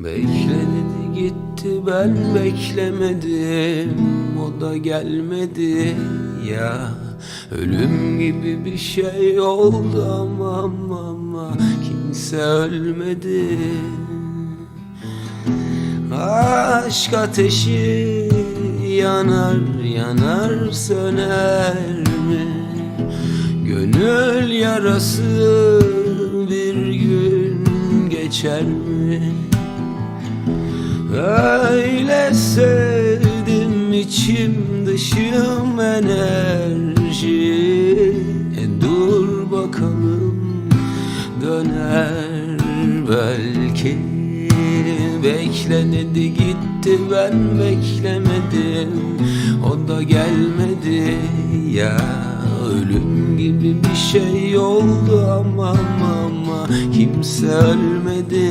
Bekledi gitti ben beklemedim. O da gelmedi. Ya Ölüm gibi bir şey oldu. Ama ama, ama Kimse ölmedi. Aşk ateşi yanar yanar söner mi? Gönül yarası bir gün geçer mi? Öyle sevdim içim dışım enerji e dur bakalım döner belki Bekle dedi gitti ben beklemedim. O da gelmedi. Ya Ölüm gibi bir şey oldu. Ama, ama Kimse ölmedi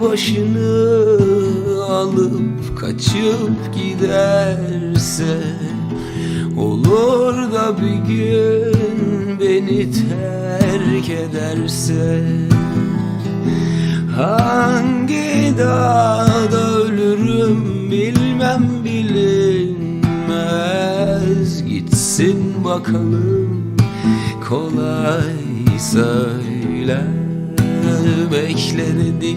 başını alıp kaçıp giderse Olur da bir gün beni terk ederse. Hangi dağda ölürüm bilmem bilinmez. Gitsin bakalım kolay söyle Bekle dedi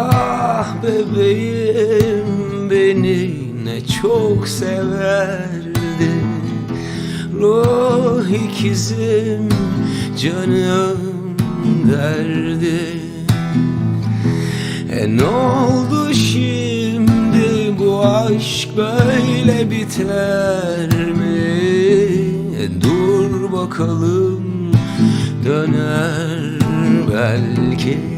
Ah bebeğim beni ne çok severdi Ruh ikizim canım derdi. E ne oldu şimdi bu aşk böyle biter mi? E dur bakalım döner belki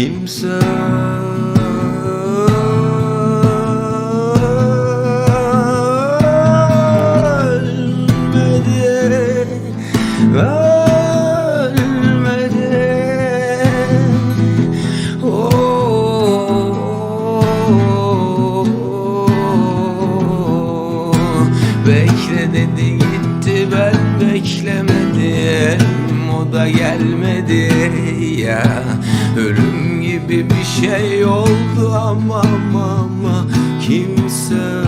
Kimse ölmedi Ölmedi Oh, Bekle dedi gitti ben beklemedim O da gelmedi ya Ölüm gibi bir şey oldu ama ama, ama kimse